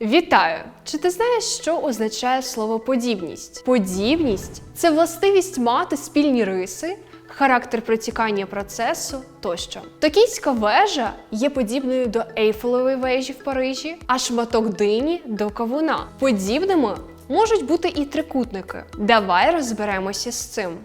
Вітаю! Чи ти знаєш, що означає слово подібність? Подібність це властивість мати спільні риси, характер протікання процесу тощо. Токійська вежа є подібною до Ейфелевої вежі в Парижі, а шматок дині до кавуна. Подібними можуть бути і трикутники. Давай розберемося з цим.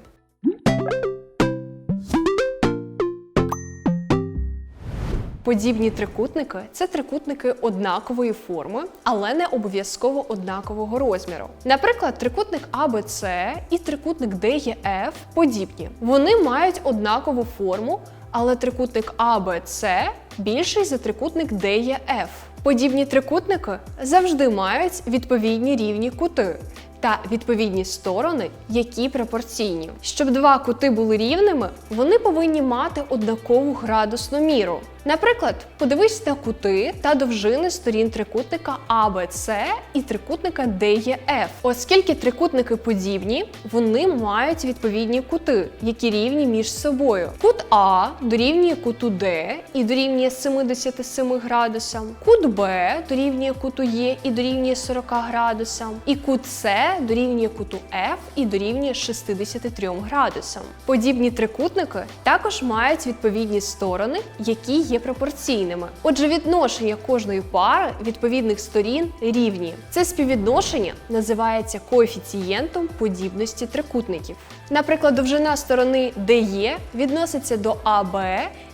Подібні трикутники це трикутники однакової форми, але не обов'язково однакового розміру. Наприклад, трикутник ABC і трикутник DEF подібні. Вони мають однакову форму, але трикутник ABC більший за трикутник DEF. Подібні трикутники завжди мають відповідні рівні кути та відповідні сторони, які пропорційні. Щоб два кути були рівними, вони повинні мати однакову градусну міру. Наприклад, подивись на кути та довжини сторін трикутника ABC і трикутника DEF. Оскільки трикутники подібні, вони мають відповідні кути, які рівні між собою. Кут А дорівнює куту D і дорівнює 77 градусам. Кут Б дорівнює куту Е і дорівнює 40 градусам. І кут С дорівнює куту F і дорівнює 63 градусам. Подібні трикутники також мають відповідні сторони, які є пропорційними. Отже, відношення кожної пари відповідних сторін рівні. Це співвідношення називається коефіцієнтом подібності трикутників. Наприклад, довжина сторони DE відноситься до АБ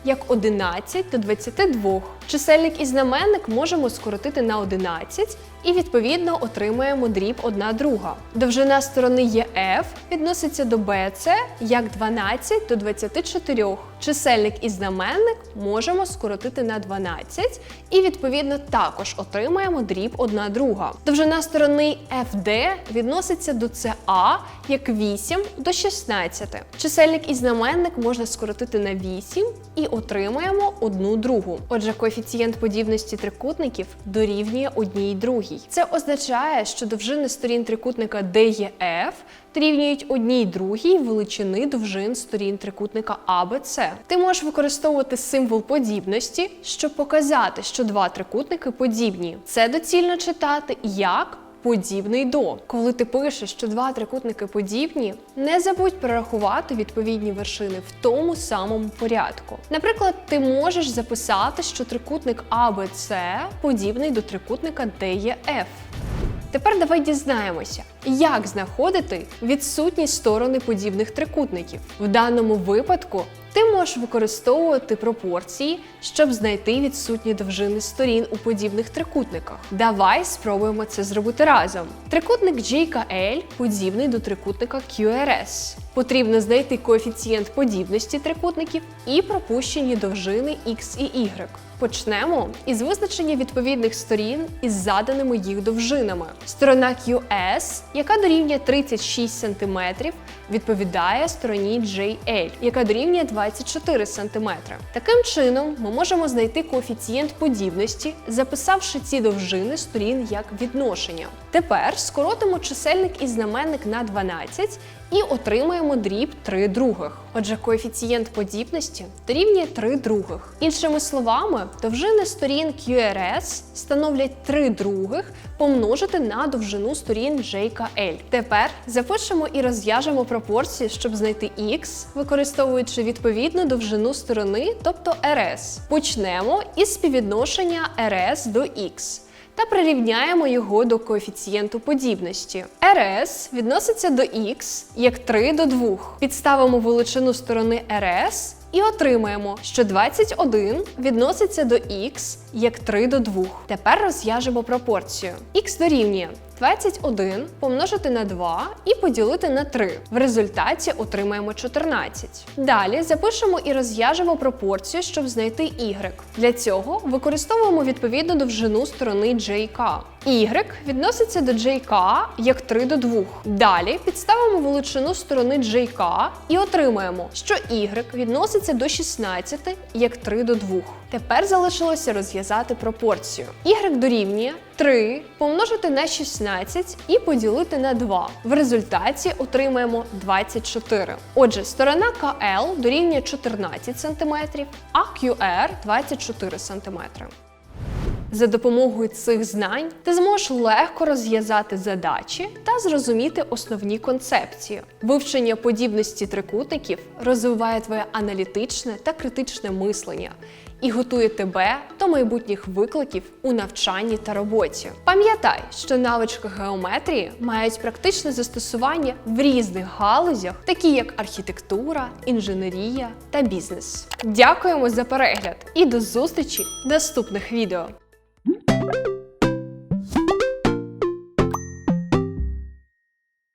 як 11 до 22. Чисельник і знаменник можемо скоротити на 11 і відповідно отримаємо дріб 1 друга. Довжина сторони ЄФ відноситься до БЦ як 12 до 24. Чисельник і знаменник можемо скоротити на 12 і відповідно також отримаємо дріб 1 друга. Довжина сторони FD відноситься до CA як 8 до 16. Чисельник і знаменник можна скоротити на 8 і отримаємо 1 другу. Отже, коефіцієнт подібності трикутників дорівнює одній другій. Це означає, що довжини сторін трикутника DEF дорівнюють одній другій величини довжин сторін трикутника ABC. Ти можеш використовувати символ подібності, щоб показати, що два трикутники подібні. Це доцільно читати як подібний до. Коли ти пишеш, що два трикутники подібні, не забудь перерахувати відповідні вершини в тому самому порядку. Наприклад, ти можеш записати, що трикутник ABC подібний до трикутника DEF. Тепер давай дізнаємося, як знаходити відсутні сторони подібних трикутників. В даному випадку ти можеш використовувати пропорції, щоб знайти відсутні довжини сторін у подібних трикутниках. Давай спробуємо це зробити разом. Трикутник JKL подібний до трикутника QRS. Потрібно знайти коефіцієнт подібності трикутників і пропущені довжини X і Y. Почнемо із визначення відповідних сторін із заданими їх довжинами. Сторона QS, яка дорівнює 36 см, відповідає стороні JL, яка дорівнює 24 см. Таким чином, ми можемо знайти коефіцієнт подібності, записавши ці довжини сторін як відношення. Тепер скоротимо чисельник і знаменник на 12 і отримаємо дріб 3 других. Отже, коефіцієнт подібності дорівнює 3 других. Іншими словами, довжини сторін QRS становлять 3 других помножити на довжину сторін JKL. Тепер запишемо і розв'яжемо пропорції, щоб знайти x, використовуючи відповідну довжину сторони, тобто RS. Почнемо із співвідношення RS до x та прирівняємо його до коефіцієнту подібності. РС відноситься до Х як 3 до 2. Підставимо величину сторони РС. і отримаємо, що 21 відноситься до х як 3 до 2. Тепер розв'яжемо пропорцію. Х дорівнює 21 помножити на 2 і поділити на 3. В результаті отримаємо 14. Далі запишемо і розв'яжемо пропорцію, щоб знайти y. Для цього використовуємо відповідну довжину сторони JK. Y відноситься до JK як 3 до 2. Далі підставимо величину сторони JK і отримаємо, що y відноситься до 16 як 3 до 2. Тепер залишилося розв'язати пропорцію. y дорівнює 3 помножити на 16 і поділити на 2. В результаті отримаємо 24. Отже, сторона КЛ дорівнює 14 см, а QR 24 см. За допомогою цих знань ти зможеш легко розв'язати задачі та зрозуміти основні концепції. Вивчення подібності трикутників розвиває твоє аналітичне та критичне мислення і готує тебе до майбутніх викликів у навчанні та роботі. Пам'ятай, що навички геометрії мають практичне застосування в різних галузях, такі як архітектура, інженерія та бізнес. Дякуємо за перегляд і до зустрічі в наступних відео.